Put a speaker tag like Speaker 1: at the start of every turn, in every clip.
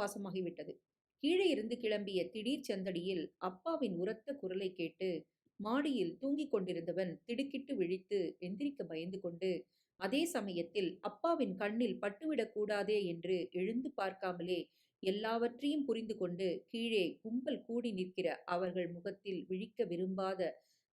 Speaker 1: ஆசுவாசமாகிவிட்டது கீழே இருந்து கிளம்பிய திடீர் சந்தடியில் அப்பாவின் உரத்த குரலை கேட்டு மாடியில் தூங்கிக் கொண்டிருந்தவன் திடுக்கிட்டு விழித்து எந்திரிக்க பயந்து கொண்டு அதே சமயத்தில் அப்பாவின் கண்ணில் பட்டுவிடக்கூடாதே என்று எழுந்து பார்க்காமலே எல்லாவற்றையும் புரிந்து கொண்டு கீழே கும்பல் கூடி நிற்கிற அவர்கள் முகத்தில் விழிக்க விரும்பாத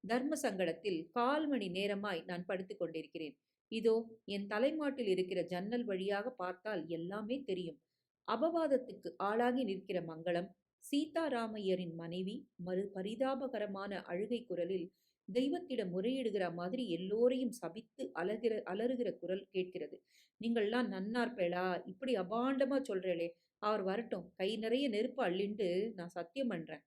Speaker 1: தர்ம சங்கடத்தில் கால் மணி நேரமாய் நான் படுத்துக் கொண்டிருக்கிறேன். இதோ என் தலைமாட்டில் இருக்கிற ஜன்னல் வழியாக பார்த்தால் எல்லாமே தெரியும். அபவாதத்துக்கு ஆளாகி நிற்கிற மங்களம் சீதாராமையரின் மனைவி மறு பரிதாபகரமான அழுகை குரலில் தெய்வத்திடம் முறையிடுகிற மாதிரி எல்லோரையும் சபித்து அலகிற அலறுகிற குரல் கேட்கிறது. நீங்கள்லாம் நன்னார்பேளா இப்படி அபாண்டமா சொல்றேளே. அவர் வரட்டும் கை நிறைய நெருப்பு அள்ளிண்டு நான் சத்தியம் பண்றேன்.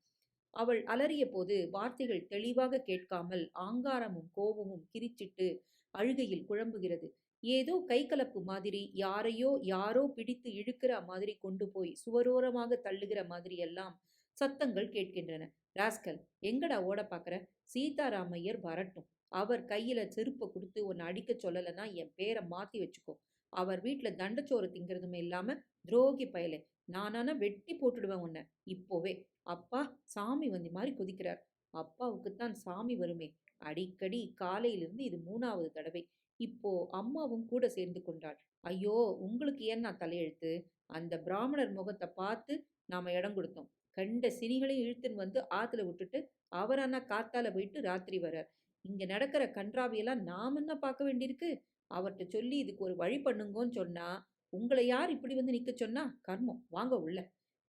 Speaker 1: அவள் அலறிய போது வார்த்தைகள் தெளிவாக கேட்காமல் ஆங்காரமும் கோபமும் கிரிச்சிட்டு அழுகையில் குழம்புகிறது. ஏதோ கைகலப்பு மாதிரி யாரையோ யாரோ பிடித்து இழுக்கிற மாதிரி கொண்டு போய் சுவரோரமாக தள்ளுகிற மாதிரி எல்லாம் சத்தங்கள் கேட்கின்றன. ராஸ்கல் எங்கடா ஓட பார்க்குற சீதாராமையர் வரட்டும். அவர் கையில செருப்பை கொடுத்து உன்னை அடிக்க சொல்லலைன்னா என் பேரை மாத்தி வச்சுக்கோ. அவர் வீட்டுல தண்டச்சோறு திங்கிறதுமே இல்லாம துரோகி பயலே. நானானா வெட்டி போட்டுடுவேன் உன்னை. இப்போவே. அப்பா சாமி வந்தி மாதிரி கொதிக்கிறார். அப்பாவுக்குத்தான் சாமி வருமே. அடிக்கடி காலையிலிருந்து இது மூணாவது தடவை. இப்போ அம்மாவும் கூட சேர்ந்து கொண்டாள். ஐயோ உங்களுக்கு ஏன் நான் தலையெழுத்து? அந்த பிராமணர் முகத்தை பார்த்து நாம இடம் கொடுத்தோம். கண்ட சினிகளையும் இழுத்துன்னு வந்து ஆத்துல விட்டுட்டு அவர் அண்ணா காத்தால போயிட்டு ராத்திரி வரார் இங்க நடக்கிற கன்றாவியெல்லாம் நாம் என்ன பார்க்க வேண்டியிருக்கு? அவர்கிட்ட சொல்லி இதுக்கு ஒரு வழி பண்ணுங்கன்னு சொன்னா உங்களை யார் இப்படி வந்து நிக்க சொன்னா கர்மம். வாங்க உள்ள.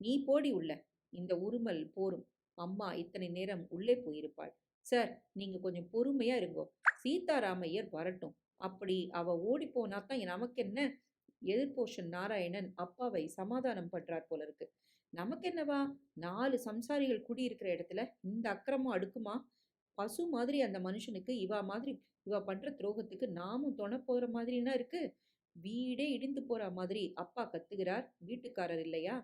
Speaker 1: நீ போடி உள்ள. இந்த உருமல் போரும். அம்மா இத்தனை நேரம் உள்ளே போயிருப்பாள். சார் நீங்க கொஞ்சம் பொறுமையா இருங்கோ. சீதாராமையர் வரட்டும். அப்படி அவ ஓடி போனா தான் நமக்கு என்ன எதிர்போஷன் நாராயணன் அப்பாவை சமாதானம் பண்றார் போல இருக்கு நமக்கு என்னவா நாலு சம்சாரிகள் குடியிருக்கிற இடத்துல இந்த அக்கிரமம் அடுக்குமா? பசு மாதிரி அந்த மனுஷனுக்கு இவா மாதிரி இவா பண்ற துரோகத்துக்கு நாமும் தொண போற மாதிரினா இருக்கு? வீடே இடிந்து போற மாதிரி அப்பா கத்துகிறார். வீட்டுக்காரர் இல்லையா?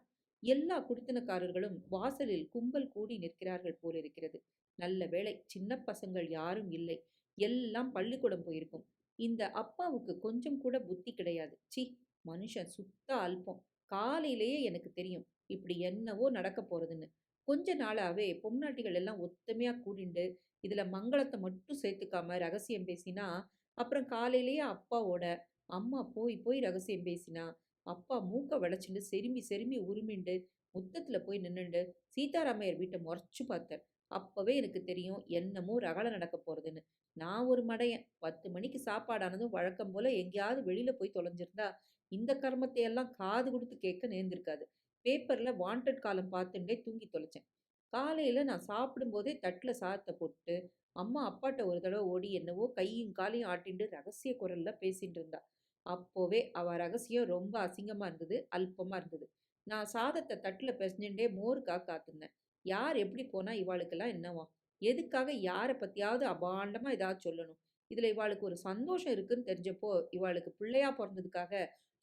Speaker 1: எல்லா குடித்தனக்காரர்களும் வாசலில் கும்பல் கூடி நிற்கிறார்கள் போலிருக்கிறது. நல்ல வேளை சின்ன பசங்கள் யாரும் இல்லை. எல்லாம் பள்ளிக்கூடம் போயிருக்கும். இந்த அப்பாவுக்கு கொஞ்சம் கூட புத்தி கிடையாது. சி மனுஷன் சுத்த அல்பம். காலையிலேயே எனக்கு தெரியும் இப்படி என்னவோ நடக்க போறதுன்னு. கொஞ்ச நாளாவே பொம்நாட்டிகள் எல்லாம் ஒத்துமையா கூடிண்டு இதுல மங்களத்தை மட்டும் சேர்த்துக்காம ரகசியம் பேசினா அப்புறம் காலையிலேயே அப்பாவோட அம்மா போய் போய் ரகசியம் பேசினா அப்பா மூக்க விளைச்சுண்டு செருமி செருமி உருமிண்டு முத்தத்தில் போய் நின்றுண்டு சீதாராமையர் வீட்டை முறைச்சு பார்த்தார் அப்போவே எனக்கு தெரியும் என்னமோ ரகலை நடக்க போகிறதுன்னு நான் ஒரு மடையன். பத்து மணிக்கு சாப்பாடானதும் வழக்கம் போல் எங்கேயாவது வெளியில் போய் தொலைஞ்சிருந்தா இந்த கர்மத்தை எல்லாம் காது கொடுத்து கேட்க நேர்ந்திருக்காது. பேப்பரில் வாண்டட் காலம் பார்த்துட்டே தூங்கி தொலைச்சேன். காலையில் நான் சாப்பிடும்போதே தட்டில் சாதத்தை போட்டு அம்மா அப்பாட்ட ஒரு தடவை ஓடி என்னவோ கையும் காலையும் ஆட்டிண்டு ரகசிய குரலில் பேசிட்டு இருந்தா அப்போவே அவ ரகசியம் ரொம்ப அசிங்கமாக இருந்தது அல்பமாக இருந்தது. நான் சாதத்தை தட்டில் பிசைஞ்சுட்டே மோருக்காக காத்திருந்தேன். யார் எப்படி போனால் இவாளுக்கெல்லாம் என்னவா? எதுக்காக யாரை பற்றியாவது அபாண்டமாக ஏதாவது சொல்லணும்? இதில் இவாளுக்கு ஒரு சந்தோஷம் இருக்குன்னு தெரிஞ்சப்போ இவாளுக்கு பிள்ளையா பிறந்ததுக்காக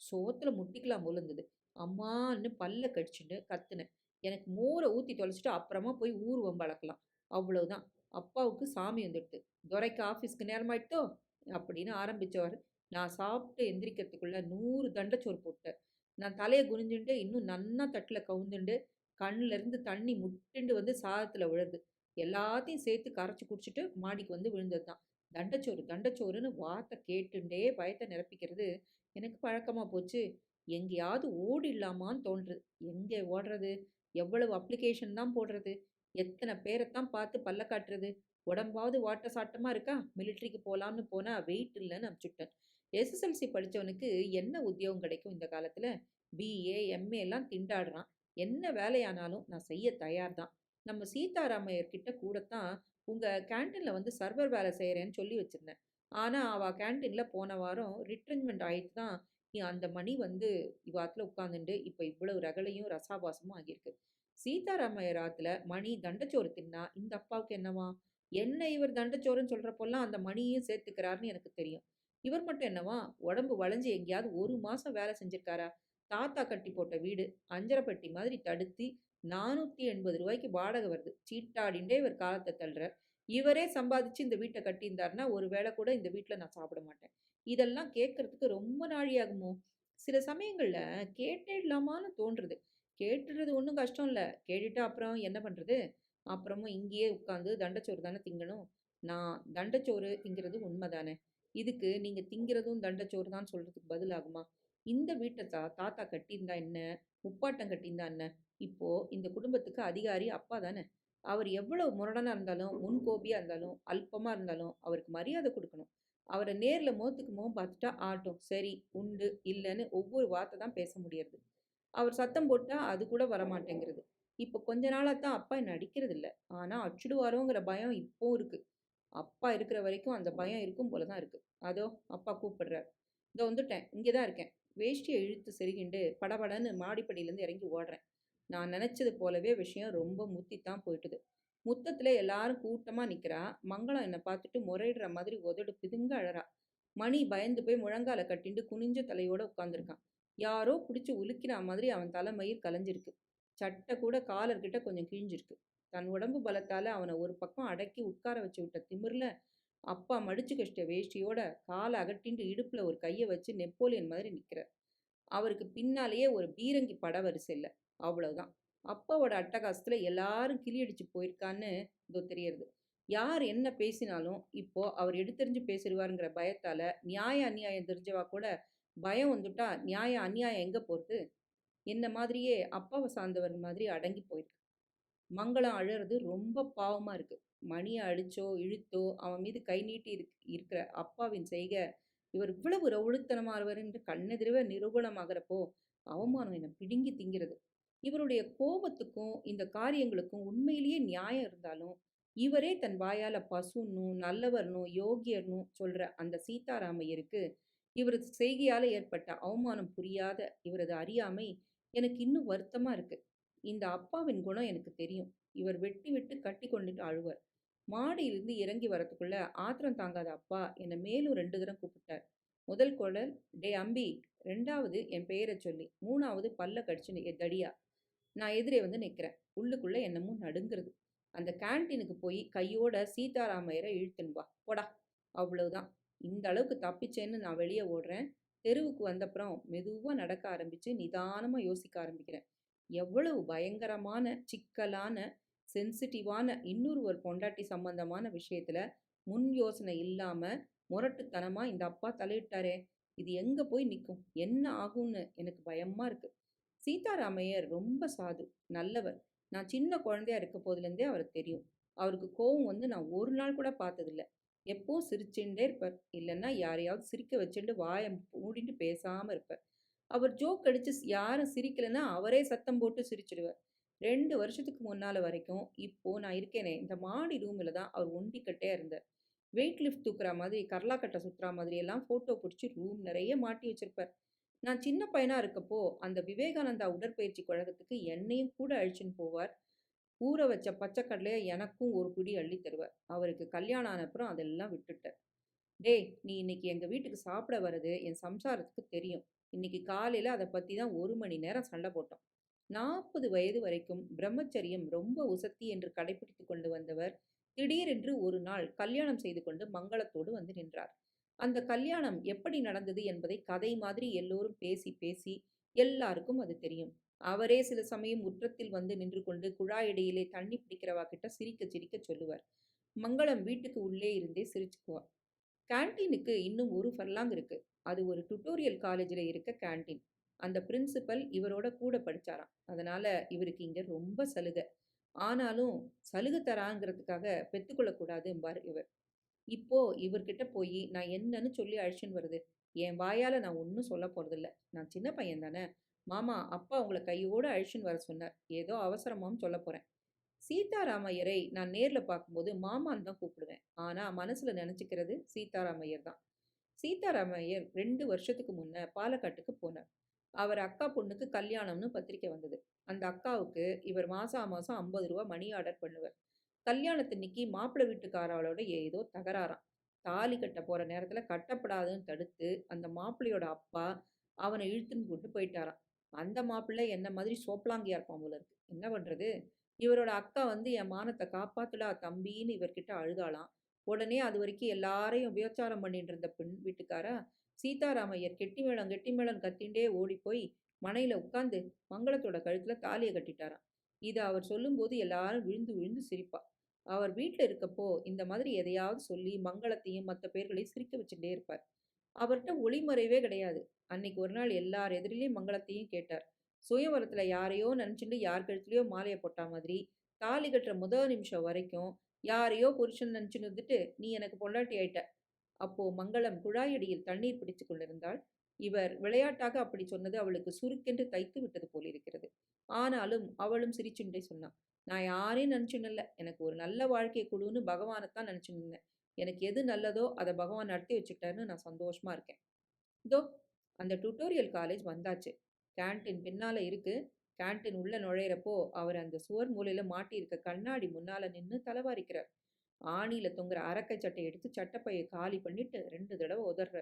Speaker 1: சோத்தில் முட்டிக்கலாம் விழுந்தது அம்மான்னு பல்ல கடிச்சுட்டு கத்துனேன். எனக்கு மோரை ஊற்றி தொலைச்சிட்டு அப்புறமா போய் ஊர்வம் வளர்க்கலாம். அவ்வளவுதான். அப்பாவுக்கு சாமி வந்துடுது. துரைக்கு ஆஃபீஸ்க்கு நேரமாயிட்டோ? அப்படின்னு ஆரம்பிச்சவர். நான் சாப்பிட்டு எந்திரிக்கிறதுக்குள்ளே நூறு தண்டச்சோறு போட்டேன் நான் தலையை குனிஞ்சுட்டு இன்னும் நன்னா தட்டில் கவுந்துண்டு கண்ணிலேருந்து தண்ணி முட்டுண்டு வந்து சாதத்தில் விழுது. எல்லாத்தையும் சேர்த்து கரைச்சி குடிச்சிட்டு மாடிக்கு வந்து விழுந்தது தான். தண்டச்சோறு தண்டச்சோறுன்னு வார்த்தை கேட்டுண்டே பயத்தை நிரப்பிக்கிறது எனக்கு பழக்கமாக போச்சு. எங்கேயாவது ஓடிடலாமான்னு தோன்றுது. எங்கே ஓடுறது? எவ்வளவு அப்ளிகேஷன் தான் போடுறது? எத்தனை பேரைத்தான் பார்த்து பல்ல காட்டுறது? உடம்பாவது வாட்ட சாட்டமாக இருக்கா? மிலிட்ரிக்கு போகலாம்னு போனால் வெயிட் இல்லைன்னு அனுப்பிச்சுட்டேன். எஸ்எஸ்எல்சி படித்தவனுக்கு என்ன உத்தியோகம் கிடைக்கும் இந்த காலத்தில்? பிஏ எம்ஏ எல்லாம் திண்டாடுறான். என்ன வேலையானாலும் நான் செய்ய தயார் தான். நம்ம சீதாராமையர்கிட்ட கூடத்தான் உங்கள் கேன்டீனில் வந்து சர்வர் வேலை செய்கிறேன்னு சொல்லி வச்சுருந்தேன். ஆனால் அவள் கேன்டீனில் போன வாரம் ரிட்ரென்மெண்ட் ஆகிட்டு தான் அந்த மணி வந்து இவாத்தில் உட்காந்துட்டு இப்போ இவ்வளவு ரகலையும் ரசாபாசமும் ஆகியிருக்கு. சீதாராமையர் ஆத்துல மணி தண்டச்சோறு தின்னா இந்த அப்பாவுக்கு என்னவா? என்ன இவர் தண்டச்சோறுன்னு சொல்கிறப்போல்லாம் அந்த மணியும் சேர்த்துக்கிறாருன்னு எனக்கு தெரியும். இவர் மட்டும் என்னவா? உடம்பு வளைஞ்சு எங்கேயாவது ஒரு மாதம் வேலை செஞ்சிருக்காரா? தாத்தா கட்டி போட்ட வீடு அஞ்சரப்பட்டி மாதிரி தடுத்து நானூற்றி எண்பது ரூபாய்க்கு வாடகை வருது. சீட்டாடிண்டே இவர் காலத்தை தள்ளுற இவரே சம்பாதிச்சு இந்த வீட்டை கட்டியிருந்தாருன்னா ஒரு வேளை கூட இந்த வீட்டில் நான் சாப்பிட மாட்டேன். இதெல்லாம் கேட்கறதுக்கு ரொம்ப நாழியாகுமோ? சில சமயங்களில் கேட்டே இல்லாமான்னு தோன்றுறது கேட்டுறது ஒன்றும் கஷ்டம் இல்லை. கேட்டுட்டு அப்புறம் என்ன பண்ணுறது அப்புறமும் இங்கேயே உட்காந்து தண்டச்சோறு தானே திங்கணும். நான் தண்டச்சோறு திங்கிறது உண்ம தானே. இதுக்கு நீங்க திங்கிறதும் தண்டச்சோறு தான் சொல்றதுக்கு பதில் ஆகுமா? இந்த வீட்டை தா தாத்தா கட்டியிருந்தா என்ன? முப்பாட்டம் கட்டியிருந்தா என்ன? இப்போ இந்த குடும்பத்துக்கு அதிகாரி அப்பா தானே. அவர் எவ்வளவு முரடனா இருந்தாலும், முன்கோபியா இருந்தாலும், அல்பமா இருந்தாலும் அவருக்கு மரியாதை கொடுக்கணும் அவரை நேர்ல முகத்துக்கு முகம் பார்த்துட்டா ஆட்டும் சரி, உண்டு, இல்லைன்னு ஒவ்வொரு வார்த்தை தான் பேச முடியறது. அவர் சத்தம் போட்டால் அது கூட வரமாட்டேங்கிறது. இப்போ கொஞ்ச நாளாக தான் அப்பா என்னை அடிக்கிறது இல்லை ஆனால் அச்சுடுவாரோங்கிற பயம் இப்போவும் இருக்குது அப்பா இருக்கிற வரைக்கும் அந்த பயம் இருக்கும் போல தான் இருக்குது அதோ அப்பா கூப்பிடுறார். இதோ வந்துட்டேன். இங்கே தான் இருக்கேன். வேஷ்டியை இழுத்து செருகிண்டு படபடன்னு மாடிப்படியிலேருந்து இறங்கி ஓடுறேன். நான் நினச்சது போலவே விஷயம் ரொம்ப முத்தித்தான் போயிட்டுது. முத்தத்தில் எல்லாரும் கூட்டமாக நிற்கிறா மங்களம் என்னை பார்த்துட்டு முறையிடுற மாதிரி உதடு பிதுங்க அழறா. மணி பயந்து போய் முழங்கால கட்டிண்டு குனிஞ்ச தலையோடு உட்காந்துருக்கான் யாரோ பிடிச்சி உலுக்கிற மாதிரி அவன் தலைமயிர் கலைஞ்சிருக்கு. சட்டை கூட காலர்கிட்ட கொஞ்சம் கிழிஞ்சிருக்கு. தன் உடம்பு பலத்தால் அவனை ஒரு பக்கம் அடக்கி உட்கார வச்சு விட்ட திமிரில் அப்பா மடிச்சு கஷ்ட வேஷ்டியோட காலை அகட்டிண்டு இடுப்பில் ஒரு கையை வச்சு நெப்போலியன் மாதிரி நிற்கிறார் அவருக்கு பின்னாலேயே ஒரு பீரங்கி பட வரிசையில் அவ்வளோதான் அப்பாவோட அட்டகாசத்தில் எல்லாரும் கிளியடிச்சு போயிருக்கான்னு இதோ தெரியறது. யார் என்ன பேசினாலும் இப்போ அவர் எடுத்தறிஞ்சு பேசிடுவாருங்கிற பயத்தால் நியாய அநியாயம் தெரிஞ்சவா கூட பயம் வந்துட்டா நியாய அநியாயம் எங்கே போகிறது என்ன மாதிரியே அப்பாவை சார்ந்தவர் மாதிரி அடங்கி போயிருக்கு. மங்களம் அழறது ரொம்ப பாவமாக இருக்குது மணியை அடித்தோ இழுத்தோ அவன் மீது கை நீட்டி இருக் இருக்கிற அப்பாவின் செய்க, இவர் இவ்வளவு ரவுடித்தனமானவர் என்று கண்ணெதிரவே நிரூபணமாகிறப்போ அவமானம் என்னை பிடுங்கி திங்கிறது. இவருடைய கோபத்துக்கும், இந்த காரியங்களுக்கும் உண்மையிலேயே நியாயம் இருந்தாலும், இவரே தன் வாயால் பசுன்னும், நல்லவர்னும், யோகியர்னும் சொல்கிற அந்த சீதாராமையருக்கு, இவரது செய்கையால் ஏற்பட்ட அவமானம் புரியாத இவரது அறியாமை எனக்கு இன்னும் வருத்தமாக இருக்குது இந்த அப்பாவின் குணம் எனக்கு தெரியும். இவர் வெட்டி விட்டு கட்டி கொண்டுட்டு அழுவார். மாடியிலிருந்து இறங்கி வரத்துக்குள்ள ஆத்திரம் தாங்காத அப்பா என்னை மேலும் ரெண்டு தரம் கூப்பிட்டார். முதல் குழல் டே அம்பி, ரெண்டாவது என் பெயரை சொல்லி, மூணாவது பல்ல கடிச்சு தடியா. நான் எதிரே வந்து நிற்கிறேன் உள்ளுக்குள்ள என்னமோ நடுங்கிறது அந்த கேன்டீனுக்கு போய் கையோட சீதாராமையரை இழுத்துன்னு வா. போடா. அவ்வளவுதான். இந்த அளவுக்கு தப்பிச்சேன்னு நான் வெளியே ஓடுறேன். தெருவுக்கு வந்தப்புறம் மெதுவாக நடக்க ஆரம்பிச்சு நிதானமாக யோசிக்க ஆரம்பிக்கிறேன். எவ்வளவு பயங்கரமான, சிக்கலான, சென்சிட்டிவான இன்னொருவர் பொண்டாட்டி சம்பந்தமான விஷயத்துல முன் யோசனை இல்லாம, முரட்டுத்தனமா இந்த அப்பா தலையிட்டாரே! இது எங்க போய் நிற்கும் என்ன ஆகும்னு எனக்கு பயமா இருக்கு. சீதாராமையர் ரொம்ப சாது, நல்லவர். நான் சின்ன குழந்தையா இருக்க போதுலேருந்தே அவருக்கு தெரியும். அவருக்கு கோவம் வந்து நான் ஒரு நாள் கூட பார்த்ததில்ல. எப்போ சிரிச்சுட்டே இருப்பார். இல்லைன்னா யாரையாவது சிரிக்க வச்சுண்டு வாய மூடிட்டு பேசாம இருப்பார். அவர் ஜோக் அடிச்சு யாரும் சிரிக்கலைன்னா அவரே சத்தம் போட்டு சிரிச்சிடுவார் ரெண்டு வருஷத்துக்கு முன்னால் வரைக்கும், இப்போ நான் இருக்கேனே, இந்த மாடி ரூமில் தான் அவர் ஒண்டிக்கிட்டே இருந்தார். வெயிட் லிஃப்ட் தூக்குற மாதிரி, கர்லாக்கட்டை சுற்றுற மாதிரி எல்லாம் ஃபோட்டோ பிடிச்சி ரூம் நிறைய மாட்டி வச்சிருப்பார். நான் சின்ன பையனாக இருக்கப்போ, அந்த விவேகானந்தா உடற்பயிற்சி கழகத்துக்கு என்னையும் கூட அழைச்சுன்னு போவார். ஊற வச்ச பச்சை எனக்கும் ஒரு பிடி அள்ளித் தருவார். அவருக்கு கல்யாணம் ஆனப்புறம் அதெல்லாம் விட்டுட்டேன் டேய், நீ இன்னைக்கு எங்கள் வீட்டுக்கு சாப்பிட வர்றது என் சம்சாரத்துக்கு தெரியும். இன்னைக்கு காலையில் அதை பற்றி தான் ஒரு மணி நேரம் சண்டை போட்டோம். 40 வயது வரைக்கும் பிரம்மச்சரியம் ரொம்ப உசத்தி என்று கடைபிடித்து கொண்டு வந்தவர், திடீரென்று ஒரு நாள் கல்யாணம் செய்து கொண்டு மங்களத்தோடு வந்து நின்றார். அந்த கல்யாணம் எப்படி நடந்தது என்பதை கதை மாதிரி எல்லோரும் பேசி பேசி எல்லாருக்கும் அது தெரியும். அவரே சில சமயம் முற்றத்தில் வந்து நின்று கொண்டு குழாயிடையிலே தண்ணி பிடிக்கிறவா கிட்ட சிரிக்க சிரிக்க சொல்லுவார். மங்களம் வீட்டுக்கு உள்ளே இருந்தே சிரிச்சுக்குவார் கேன்டீனுக்கு இன்னும் ஒரு ஃபர்லாங் இருக்கு. அது ஒரு டுட்டோரியல் காலேஜில் இருக்க கேன்டீன். அந்த பிரின்சிபல் இவரோட கூட படித்தாராம் அதனால் இவருக்கு இங்கே ரொம்ப சலுகை. ஆனாலும் சலுகை தராங்கிறதுக்காக பெற்றுக்கொள்ளக்கூடாதும்பார் இவர். இப்போ இவர்கிட்ட போய் நான் என்னன்னு சொல்லி அழிச்சுன்னு வருது என் வாயால் நான் ஒன்றும் சொல்லப் போகிறதில்ல நான் சின்ன பையன் தானே. மாமா, அப்பா உங்களை கையோடு அழிச்சுன்னு வர சொன்னார். ஏதோ அவசரமாகவும் சொல்ல போகிறேன் சீதாராமையரை நான் நேரில் பார்க்கும்போது மாமான்னு தான் கூப்பிடுவேன். ஆனால் மனசில் நினச்சிக்கிறது சீதாராமையர் தான். சீதாராமையர் ரெண்டு வருஷத்துக்கு முன்ன பாலக்காட்டுக்கு போனார். அவர் அக்கா பொண்ணுக்கு கல்யாணம்னு பத்திரிக்கை வந்தது. அந்த அக்காவுக்கு இவர் மாசா மாசம் ஐம்பது ரூபா மணி ஆர்டர் பண்ணுவார். கல்யாணத்தன்னைக்கு மாப்பிள்ளை வீட்டுக்காராளோட ஏதோ தகராறாம். தாலி கட்ட போகிற நேரத்தில் கட்டப்படாதுன்னு தடுத்து, அந்த மாப்பிள்ளையோட அப்பா அவனை இழுத்துன்னு கொண்டு போயிட்டாராம். அந்த மாப்பிள்ளை என்ன மாதிரி சோப்பலாங்கியா இருப்பான் போல இருக்கு. என்ன பண்ணுறது இவரோட அக்கா வந்து என் மானத்தை காப்பாத்துடா தம்பின்னு இவர்கிட்ட அழுதாளாம். உடனே அது வரைக்கும் எல்லாரையும் விபச்சாரம் பண்ணிட்டு இருந்த பெண் வீட்டுக்காரா, சீதாராமையர் கெட்டி மேளம் கெட்டி மேளம்னு ஓடி போய் மனையில உட்காந்து மங்களத்தோட கழுத்துல தாலியை கட்டிட்டாராம். இதை அவர் சொல்லும்போது எல்லாரும் விழுந்து விழுந்து சிரிப்பா. அவர் வீட்டில் இருக்கப்போ இந்த மாதிரி எதையாவது சொல்லி மங்களத்தையும் மற்ற பேர்களையும் சிரிக்க வச்சுட்டே இருப்பார். அவர்கிட்ட ஒளிமறைவே கிடையாது. அன்னைக்கு ஒரு நாள் எல்லார் எதிரிலையும் மங்களத்தையும் கேட்டார். சுயவரத்தில் யாரையோ நினச்சிட்டு யார் கழுத்துலையோ மாலையை போட்டா மாதிரி தாலி கட்டுற முதல் நிமிஷம் வரைக்கும் யாரையோ புருஷன் நினச்சின்னு வந்துட்டு நீ எனக்கு பொண்டாட்டி ஆயிட்ட. அப்போ மங்களம் குழாயடியில் தண்ணீர் பிடிச்சு கொண்டிருந்தாள். இவர் விளையாட்டாக அப்படி சொன்னது அவளுக்கு சுருக்கென்று தைத்து விட்டது போலிருக்கிறது ஆனாலும் அவளும் சிரிச்சுண்டே சொன்னான் நான் யாரையும் நினச்சுன்னு எனக்கு ஒரு நல்ல வாழ்க்கையை கொடுன்னு பகவானைத்தான் நினச்சுன்னு இருந்தேன். எனக்கு எது நல்லதோ அதை பகவான் நடத்தி வச்சுட்டாருன்னு நான் சந்தோஷமா இருக்கேன். இதோ அந்த டுட்டோரியல் காலேஜ் வந்தாச்சு. கேன்டீன் பின்னால இருக்கு. கேன்டீன் உள்ள நுழையிறப்போ அவர் அந்த சுவர் மூலையில மாட்டியிருக்க கண்ணாடி முன்னால நின்று தலைவாரிக்கிறார். ஆணியில தொங்குற அரக்கை சட்டை எடுத்து சட்டப்பையை காலி பண்ணிட்டு ரெண்டு தடவை உதர்ற.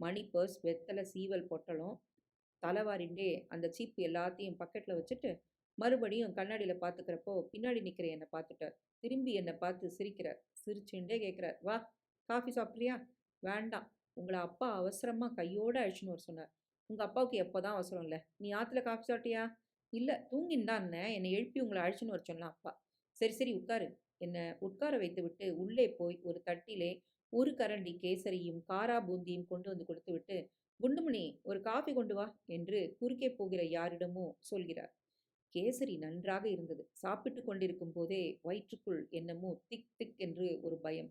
Speaker 1: மணி பர்ஸ் வெத்தலை சீவல் பொட்டலும். தலைவாரிண்டே அந்த சீப்பு எல்லாத்தையும் பக்கெட்டில் வச்சுட்டு மறுபடியும் கண்ணாடியில் பார்த்துக்கிறப்போ பின்னாடி நிற்கிற என்னை பார்த்துட்டார் திரும்பி என்னை பார்த்து சிரிக்கிறார். சிரிச்சுண்டே கேட்குறார் வா காஃபி சாப்பிட்றியா? வேண்டாம். உங்களை அப்பா அவசரமாக கையோடு அழிச்சுன்னு வர சொன்னார். உங்கள் அப்பாவுக்கு எப்போ தான் அவசரம் இல்லை நீ ஆற்றுல காஃபி சாப்பிட்டியா? இல்லை தூங்கின்தான் என்னை எழுப்பி உங்களை அழிச்சுன்னு வர சொன்னான் அப்பா. சரி சரி உட்காரு. என்னை உட்கார வைத்துவிட்டு உள்ளே போய் ஒரு தட்டிலே ஒரு கரண்டி கேசரியும் காரா பூந்தியும் கொண்டு வந்து கொடுத்துவிட்டு குண்டுமணி ஒரு காஃபி கொண்டு வா என்று குறுக்கே போகிற யாரிடமோ சொல்கிறார். கேசரி நன்றாக இருந்தது. சாப்பிட்டு கொண்டிருக்கும் போதே வயிற்றுக்குள் என்னமோ திக் திக் என்று ஒரு பயம்.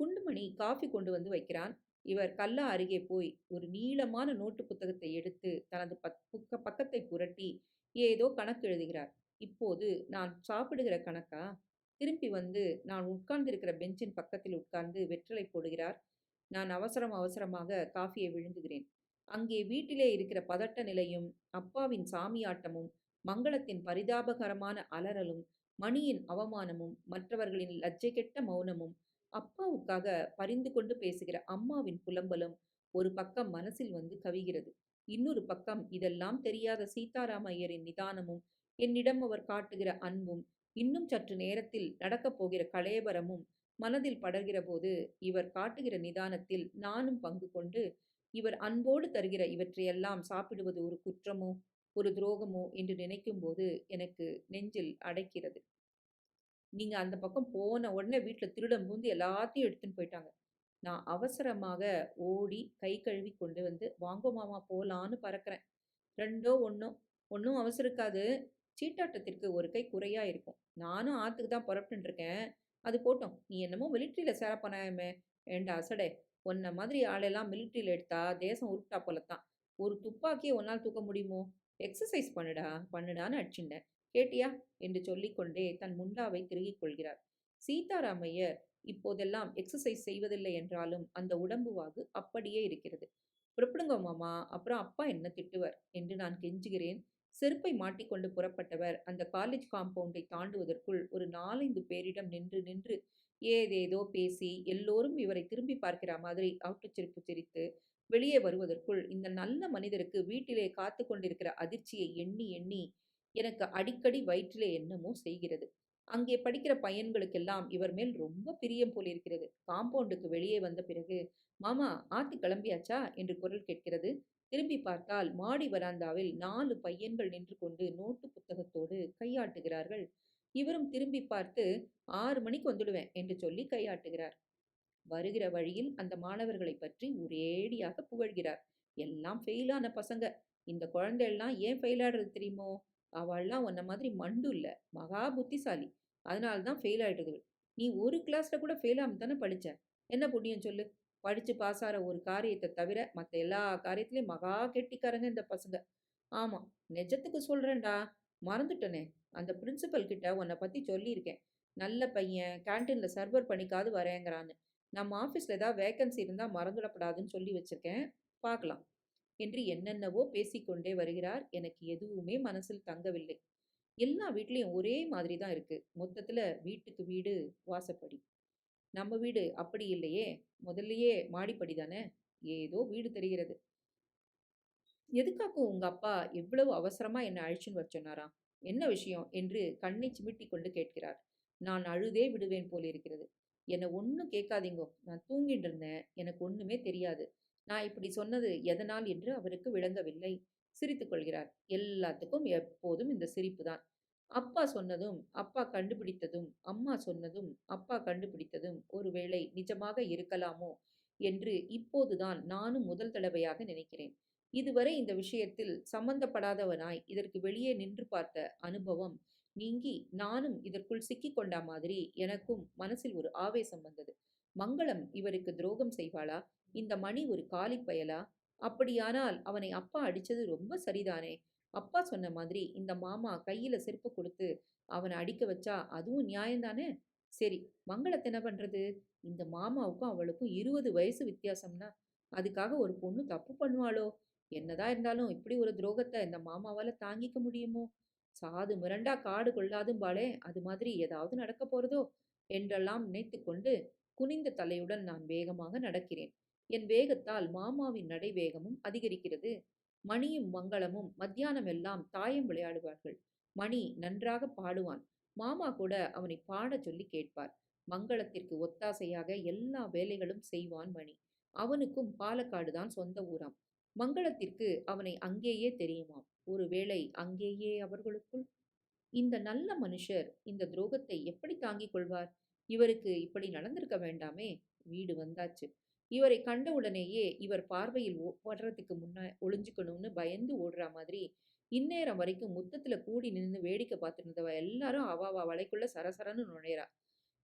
Speaker 1: குண்டுமணி காஃபி கொண்டு வந்து வைக்கிறான். இவர் கல்லா அருகே போய் ஒரு நீளமான நோட்டு புத்தகத்தை எடுத்து தனது பக்க பக்கத்தை புரட்டி ஏதோ கணக்கு எழுதுகிறார். இப்போது நான் சாப்பிடுகிற கணக்கா? திரும்பி வந்து நான் உட்கார்ந்திருக்கிற பெஞ்சின் பக்கத்தில் உட்கார்ந்து வெற்றலை போடுகிறார். நான் அவசரம் அவசரமாக காஃபியை விழுந்துகிறேன் அங்கே வீட்டிலே இருக்கிற பதட்ட நிலையும் அப்பாவின் சாமியாட்டமும் மங்களத்தின் பரிதாபகரமான அலறலும் மணியின் அவமானமும் மற்றவர்களின் லஜ்ஜை கெட்ட மௌனமும் அப்பாவுக்காக பரிந்து கொண்டு பேசுகிற அம்மாவின் புலம்பலும் ஒரு பக்கம் மனசில் வந்து கவிகிறது. இன்னொரு பக்கம் இதெல்லாம் தெரியாத சீதாராம ஐயரின் நிதானமும் என்னிடம் அவர் காட்டுகிற அன்பும் இன்னும் சற்று நேரத்தில் நடக்கப் போகிற கலேபரமும் மனதில் படர்கிற போது இவர் காட்டுகிற நிதானத்தில் நானும் பங்கு கொண்டு இவர் அன்போடு தருகிற இவற்றையெல்லாம் சாப்பிடுவது ஒரு குற்றமோ ஒரு துரோகமோ என்று நினைக்கும் போது எனக்கு நெஞ்சில் அடைக்கிறது. நீங்க அந்த பக்கம் போன உடனே வீட்டில் திருடம் பூந்து எல்லாத்தையும் எடுத்துன்னு போயிட்டாங்க. நான் அவசரமாக ஓடி கை கழுவி கொண்டு வந்து வாங்கோ மாமா போலான்னு பறக்கிறேன். ரெண்டோ ஒன்றும் ஒன்றும் அவசரம் இருக்காது. சீட்டாட்டத்திற்கு ஒரு கை குறையா இருக்கும். நானும் ஆற்றுக்கு தான் புறப்பட்டுருக்கேன் அது போட்டோம். நீ என்னமோ மிலிட்ரியில் சேர பண்ணாயமே ஏண்டா அசடே? உன்ன மாதிரி ஆளெல்லாம் மிலிட்ரியில் எடுத்தா தேசம் உருட்டா போலத்தான். ஒரு துப்பாக்கியை ஒன்னால் தூக்க முடியுமோ? எக்ஸசைஸ் பண்ணுடா பண்ணுடான்னு அடிச்சுட்டேன். கேட்டியா? என்று சொல்லிக்கொண்டே தன் முண்டாவை திருகிக் கொள்கிறார். சீதாராமையர் இப்போதெல்லாம் எக்ஸசைஸ் செய்வதில்லை என்றாலும் அந்த உடம்பு வாகு அப்படியே இருக்கிறது. புறப்படுங்க மாமா அப்புறம் அப்பா என்ன திட்டுவர் என்று நான் கெஞ்சுகிறேன். செருப்பை மாட்டிக்கொண்டு புறப்பட்டவர் அந்த காலேஜ் காம்பவுண்டை தாண்டுவதற்குள் ஒரு நாலைந்து பேரிடம் நின்று நின்று ஏதேதோ பேசி எல்லோரும் இவரை திரும்பி பார்க்கிற மாதிரி சிரிப்பு சிரித்து வெளியே வருவதற்குள் இந்த நல்ல மனிதருக்கு வீட்டிலே காத்து கொண்டிருக்கிற அதிர்ச்சியை எண்ணி எண்ணி எனக்கு அடிக்கடி வயிற்றிலே என்னமோ செய்கிறது. அங்கே படிக்கிற பையன்களுக்கெல்லாம் இவர் மேல் ரொம்ப பிரியம் போல் இருக்கிறது. காம்பவுண்டுக்கு வெளியே வந்த பிறகு மாமா ஆத்தி கிளம்பியாச்சா? என்று குரல் கேட்கிறது. திரும்பி பார்த்தால் மாடி வராந்தாவில் நாலு பையன்கள் நின்று கொண்டு நோட்டு புத்தகத்தோடு கையாட்டுகிறார்கள். இவரும் திரும்பி பார்த்து ஆறு மணிக்கு வந்துடுவேன் என்று சொல்லி கையாட்டுகிறார். வருகிற வழியில் அந்த மாணவர்களை பற்றி ஒரேடியாக புகழ்கிறார். எல்லாம் ஃபெயிலான பசங்க. இந்த குழந்தையெல்லாம் ஏன் ஃபெயிலாடுறது தெரியுமோ? அவள்லாம் உன்ன மாதிரி மண்டு இல்லை. மகா புத்திசாலி. அதனால தான் ஃபெயில் ஆகிடுது நீ ஒரு கிளாஸில் கூட ஃபெயில் ஆகாமல் தானே படித்த என்ன புண்ணியம் சொல்லு? படித்து பாஸ் ஆகிற ஒரு காரியத்தை தவிர மற்ற எல்லா காரியத்திலையும் மகா கெட்டிக்காரங்க இந்த பசங்க. ஆமாம் நிஜத்துக்கு சொல்கிறேன்டா மறந்துட்டனே. அந்த பிரின்சிபல் கிட்ட உன்னை பற்றி சொல்லியிருக்கேன். நல்ல பையன் கேன்டீனில் சர்வர் பண்ணிக்காது வரேங்கிறான்னு. நம்ம ஆஃபீஸில் ஏதாவது வேக்கன்சி இருந்தால் மறந்துடப்படாதுன்னு சொல்லி வச்சுருக்கேன். பார்க்கலாம். என்று என்னென்னவோ பேசிக்கொண்டே வருகிறார். எனக்கு எதுவுமே மனசில் தங்கவில்லை. எல்லா வீட்லேயும் ஒரே மாதிரி தான் இருக்குது மொத்தத்தில் வீட்டுக்கு வீடு வாசப்படி. நம்ம வீடு அப்படி இல்லையே. முதல்லையே மாடிப்படி தானே? ஏதோ வீடு தெரிகிறது. எதுக்காக்கும் உங்க அப்பா எவ்வளவு அவசரமா என்னை அழிச்சுன்னு வர சொன்னாராம்? என்ன விஷயம்? என்று கண்ணை சிமிட்டி கொண்டு கேட்கிறார். நான் அழுதே விடுவேன் போலிருக்கிறது. என்னை ஒன்றும் கேட்காதீங்கோ. நான் தூங்கிட்டு இருந்தேன். எனக்கு ஒன்றுமே தெரியாது. நான் இப்படி சொன்னது எதனால் என்று அவருக்கு விளங்கவில்லை. சிரித்துக் கொள்கிறார். எல்லாத்துக்கும் எப்போதும் இந்த சிரிப்பு தான். அப்பா சொன்னதும் அப்பா கண்டுபிடித்ததும் அம்மா சொன்னதும் அப்பா கண்டுபிடித்ததும் ஒருவேளை நிஜமாக இருக்கலாமோ என்று இப்போதுதான் நானும் முதல் தடவையாக நினைக்கிறேன். இதுவரை இந்த விஷயத்தில் சம்பந்தப்படாதவனாய் இதற்கு வெளியே நின்று பார்த்த அனுபவம் நீங்கி நானும் இதற்குள் சிக்கிக் கொண்டா மாதிரி எனக்கும் மனசில் ஒரு ஆவேசம் வந்தது. மங்களம் இவருக்கு துரோகம் செய்வாளா? இந்த மணி ஒரு காலி பயலா? அப்படியானால் அவனை அப்பா அடித்தது ரொம்ப சரிதானே? அப்பா சொன்ன மாதிரி இந்த மாமா கையில் செருப்பு கொடுத்து அவனை அடிக்க வச்சா அதுவும் நியாயம்தானே சரி மங்களத்தை என்ன பண்றது? இந்த மாமாவுக்கும் அவளுக்கும் இருபது வயசு வித்தியாசம்னா அதுக்காக ஒரு பொண்ணு தப்பு பண்ணுவாளோ? என்னதான் இருந்தாலும் இப்படி ஒரு துரோகத்தை இந்த மாமாவால் தாங்கிக்க முடியுமோ? சாது மிரண்டா காடு கொள்ளாதும்பாளே அது மாதிரி ஏதாவது நடக்க போறதோ? என்றெல்லாம் நினைத்து கொண்டு குனிந்த தலையுடன் நான் வேகமாக நடக்கிறேன். என் வேகத்தால் மாமாவின் நடைவேகமும் அதிகரிக்கிறது. மணியும் மங்களமும் மத்தியானம் எல்லாம் தாயம் விளையாடுவார்கள். மணி நன்றாக பாடுவான். மாமா கூட அவனை பாடச் சொல்லி கேட்பார். மங்களத்திற்கு ஒத்தாசையாக எல்லா வேலைகளும் செய்வான் மணி. அவனுக்கும் பாலக்காடு தான் சொந்த ஊராம். மங்களத்திற்கு அவனை அங்கேயே தெரியுமாம். ஒருவேளை அங்கேயே அவர்களுக்குள்? இந்த நல்ல மனுஷர் இந்த துரோகத்தை எப்படி தாங்கிக் கொள்வார்? இவருக்கு இப்படி நடந்திருக்க வேண்டாமே? வீடு வந்தாச்சு. இவரை கண்ட உடனேயே இவர் பார்வையில் ஓடுறதுக்கு முன்னே முன்ன ஒளிஞ்சுக்கணும்னு பயந்து ஓடுற மாதிரி இந்நேரம் வரைக்கும் முத்தத்தில் கூடி நின்று வேடிக்கை பார்த்துருந்தவ எல்லாரும் அவாவா வலைக்குள்ள சரசரன்னு நுழையிறா.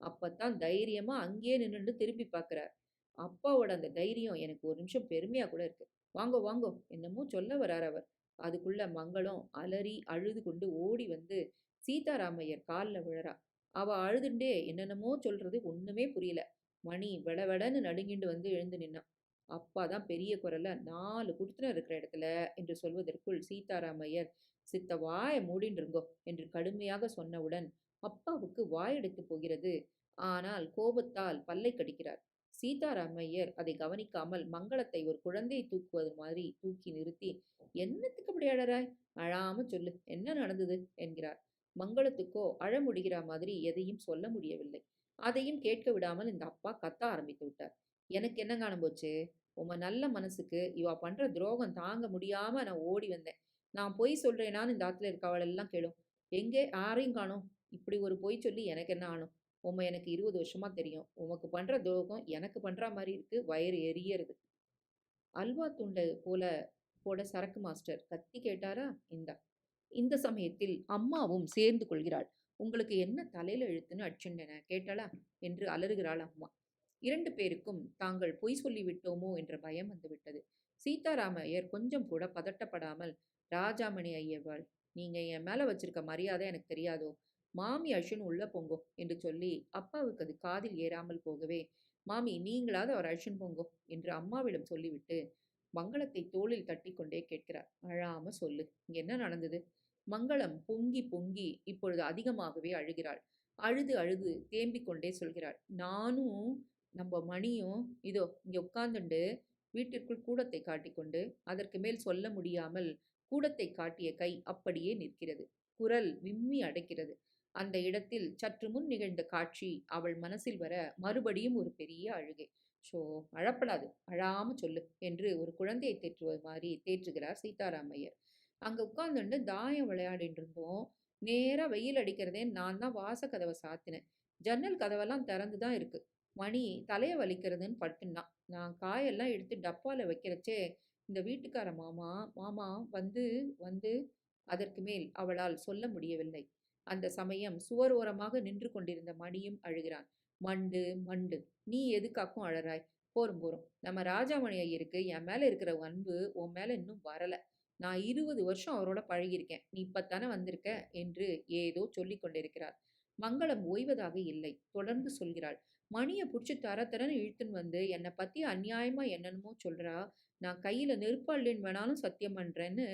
Speaker 1: அப்பத்தான் தைரியமா அங்கேயே நின்றுட்டு திரும்பி பார்க்குறார் அப்பாவோட அந்த தைரியம் எனக்கு ஒரு நிமிஷம் பெருமையா கூட இருக்கு. வாங்கோ வாங்கோ என்னமோ சொல்ல வரார் அவர். அதுக்குள்ள மங்களம் அலறி அழுது கொண்டு ஓடி வந்து சீதாராமையர் காலில் விழறா. அவ அழுதுண்டே என்னென்னமோ சொல்றது ஒண்ணுமே புரியல. மணி வெடவெடன்னு நடுங்கிண்டு வந்து எழுந்து நின்னான் அப்பா தான் பெரிய குரல்ல நாலு குடுத்தனம் இருக்கிற இடத்துல என்று சொல்வதற்குள் சீதாராமையர் சித்த வாயை மூடின்றிருங்கோ என்று கடுமையாக சொன்னவுடன் அப்பாவுக்கு வாயெடுத்து போகிறது. ஆனால் கோபத்தால் பல்லை கடிக்கிறார். சீதாராமையர் அதை கவனிக்காமல் மங்களத்தை ஒரு குழந்தையை தூக்குவது மாதிரி தூக்கி நிறுத்தி என்னத்துக்கு அப்படி அழறாய்? அழாம சொல்லு. என்ன நடந்தது? என்கிறார். மங்களத்துக்கோ அழ முடிகிற மாதிரி எதையும் சொல்ல முடியவில்லை. அதையும் கேட்க விடாமல் இந்த அப்பா கத்த ஆரம்பித்து விட்டார். எனக்கு என்ன காணம் போச்சு உம நல்ல மனசுக்கு இவா பண்ற துரோகம் தாங்க முடியாம நான் ஓடி வந்தேன். நான் பொய் சொல்றேனான்னு இந்த ஆத்துல இருக்கவள் எல்லாம் கேளும். எங்கே? யாரையும் காணும். இப்படி ஒரு பொய் சொல்லி எனக்கு என்ன ஆணும்? உம்மை எனக்கு இருபது வருஷமா தெரியும். உமக்கு பண்ற துரோகம் எனக்கு பண்ற மாதிரி இருக்கு. வயிறு எரியறது. அல்வா துண்டை போல போட சரக்கு மாஸ்டர் கத்தி கேட்டாரா? இந்தா இந்த சமயத்தில் அம்மாவும் சேர்ந்து கொள்கிறாள். உங்களுக்கு என்ன தலையில இழுத்துன்னு அடிச்சுண்டன கேட்டாளா? என்று அலறுகிறாள் அம்மா. இரண்டு பேருக்கும் தாங்கள் பொய் சொல்லிவிட்டோமோ என்ற பயம் வந்துவிட்டது சீதாராமையர் கொஞ்சம் கூட பதட்டப்படாமல் ராஜாமணி ஐயர்வாள் நீங்க என் மேல வச்சிருக்க மரியாதை எனக்கு தெரியாதோ? மாமி அஷுன் உள்ள போங்கோ என்று சொல்லி அப்பாவுக்கு அது காதில் ஏறாமல் போகவே மாமி நீங்களாவது அவர் அழிச்சுன்னு போங்கோ என்று அம்மாவிடம் சொல்லிவிட்டு மங்களத்தை தோளில் தட்டிக்கொண்டே கேட்கிறார். அழாம சொல்லு இங்க என்ன நடந்தது? மங்களம் பொங்கி பொங்கி இப்பொழுது அதிகமாகவே அழுகிறாள். அழுது அழுது தேம்பிக் கொண்டே சொல்கிறாள் நானும் நம்ம மணியும் இதோ இங்கே உட்கார்ந்துண்டு வீட்டிற்குள் கூடத்தை காட்டிக்கொண்டு அதற்கு மேல் சொல்ல முடியாமல் கூடத்தை காட்டிய கை அப்படியே நிற்கிறது. குரல் விம்மி அடைக்கிறது. அந்த இடத்தில் சற்று முன் நிகழ்ந்த காட்சி அவள் மனசில் வர மறுபடியும் ஒரு பெரிய அழுகை. ஷோ அழப்படாது அழாம சொல்லு என்று ஒரு குழந்தையை தேற்றுவது மாதிரி தேற்றுகிறார் சீதாராமையர் அங்கே உட்கார்ந்துட்டு தாயம் விளையாடிட்டு இருந்தோம் நேராக வெயில் அடிக்கிறதே நான் தான் வாச கதவை சாத்தினேன். ஜன்னல் கதவெல்லாம் திறந்து தான் இருக்குது மணி தலையை வலிக்கிறதுன்னு படுத்துனான் நான் காயெல்லாம் எடுத்து டப்பாவில் வைக்கிறச்சே இந்த வீட்டுக்கார மாமா மாமா வந்து வந்து அதற்கு மேல் அவளால் சொல்ல முடியவில்லை. அந்த சமயம் சுவர் ஓரமாக நின்று கொண்டிருந்த மணியும் அழுகிறான். மண்டு மண்டு நீ எதுக்காக்கும் அழறாய்? போரும் போரும். நம்ம ராஜாமணி ஐயருக்கு என் மேலே இருக்கிற அன்பு உன் மேலே இன்னும் வரலை. நான் இருபது வருஷம் அவரோட பழகியிருக்கேன். நீ இப்பத்தானே வந்திருக்க? என்று ஏதோ சொல்லி கொண்டிருக்கிறார். மங்களம் ஓய்வதாக இல்லை. தொடர்ந்து சொல்கிறாள். மணியை பிடிச்சி தர தரன்னு இழுத்துன்னு வந்து என்னை பத்தி அநியாயமாக என்னென்னமோ சொல்றா. நான் கையில நெருப்பாளின் வேணாலும் சத்தியம் பண்றேன்னு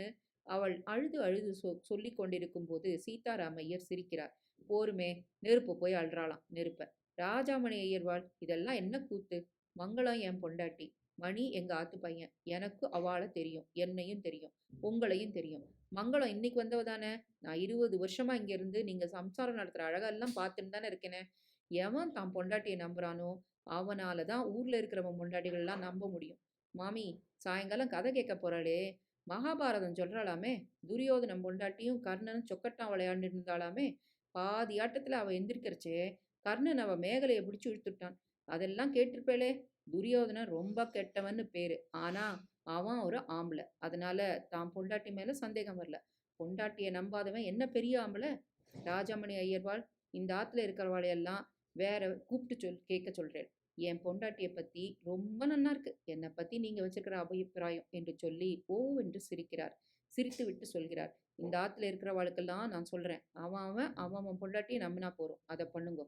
Speaker 1: அவள் அழுது அழுது சொ சொல்லி கொண்டிருக்கும் போது சீதாராமையர் சிரிக்கிறார். போருமே நெருப்பு போய் அழுறாளாம் நெருப்ப. ராஜாமணி ஐயர்வாள் இதெல்லாம் என்ன கூத்து? மங்களம் என் பொண்டாட்டி. மணி எங்க ஆத்து பையன். எனக்கு அவளை தெரியும். என்னையும் தெரியும். உங்களையும் தெரியும். மங்களம் இன்னைக்கு வந்தவ தானே? நான் இருபது வருஷமா இங்க இருந்து நீங்க சம்சாரம் நடத்துற அழகெல்லாம் பார்த்துன்னு தானே இருக்கேனே? எவன் தான் பொண்டாட்டியை நம்புறானோ அவனால தான் ஊர்ல இருக்கிறவன் பொண்டாட்டிகள்லாம் நம்ப முடியும். மாமி சாயங்காலம் கதை கேட்க போறாளே. மகாபாரதம் சொல்றாளாமே. துரியோதனன் பொண்டாட்டியும் கர்ணனும் சொக்கட்டான் விளையாண்டு இருந்தாளாமே. பாதி ஆட்டத்துல அவ எந்திரிக்கிறச்சே கர்ணன் அவ மேகலையை பிடிச்சு இழுத்துட்டான். அதெல்லாம் கேட்டிருப்பேளே. துரியோதனன் ரொம்ப கெட்டவன்னு பேரு. ஆனா அவன் ஒரு ஆம்பளை. அதனால தான் பொண்டாட்டி மேல சந்தேகம் வரல. பொண்டாட்டியை நம்பாதவன் என்ன பெரிய ஆம்பளை? ராஜாமணி ஐயர்வாள் இந்த ஆத்துல இருக்கிறவாளையெல்லாம் வேற கூப்பிட்டு சொல் கேட்க சொல்றேன். என் பொண்டாட்டியை பத்தி ரொம்ப நன்னா இருக்கு. என்னை பத்தி நீங்க வச்சிருக்கிற அபிப்பிராயம் என்று சொல்லி ஓ என்று சிரிக்கிறார். சிரித்து விட்டு சொல்கிறார். இந்த ஆத்துல இருக்கிறவாளுக்கெல்லாம் நான் சொல்றேன். அவன் அவன் அவன் அவன் பொண்டாட்டியை நம்பினா போறோம் அதை பண்ணுங்க.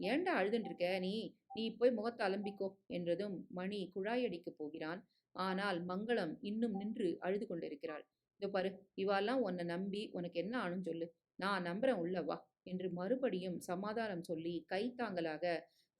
Speaker 1: ஏண்டா அழுதுன்றிருக்க? நீ நீ போய் முகத்தை அலம்பிக்கோ என்றதும் மணி குழாயடிக்க போகிறான். ஆனால் மங்களம் இன்னும் நின்று அழுது கொண்டிருக்கிறாள். இதோ பாரு இவாலாம் உன்னை நம்பி உனக்கு என்ன ஆனும் சொல்லு. நான் நம்புறேன் உள்ள வா என்று மறுபடியும் சமாதானம் சொல்லி கைத்தாங்கலாக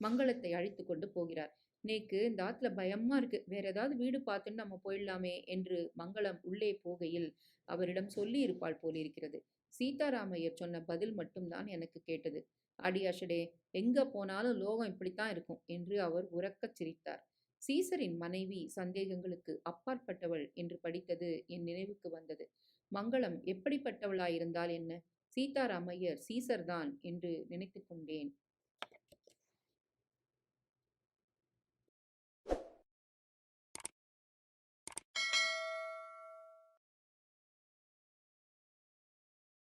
Speaker 1: மங்களத்தை அழைத்து கொண்டு போகிறார். நேக்கு இந்த ஆத்துல பயமா இருக்கு. வேற ஏதாவது வீடு பார்த்துன்னு நம்ம போயிடலாமே என்று மங்களம் உள்ளே போகையில் அவரிடம் சொல்லி இருப்பாள் போலிருக்கிறது. சீதாராமையர் சொன்ன பதில் மட்டும்தான் எனக்கு கேட்டது. அடியாஷடே எங்க போனாலும் லோகம் இப்படித்தான் இருக்கும் என்று அவர் உறக்கச் சிரித்தார். சீசரின் மனைவி சந்தேகங்களுக்கு அப்பாற்பட்டவள் என்று படித்தது என் நினைவுக்கு வந்தது. மங்களம் எப்படிப்பட்டவளாயிருந்தால் என்ன? சீதாராமையர் சீசர்தான் என்று நினைத்து கொண்டேன்.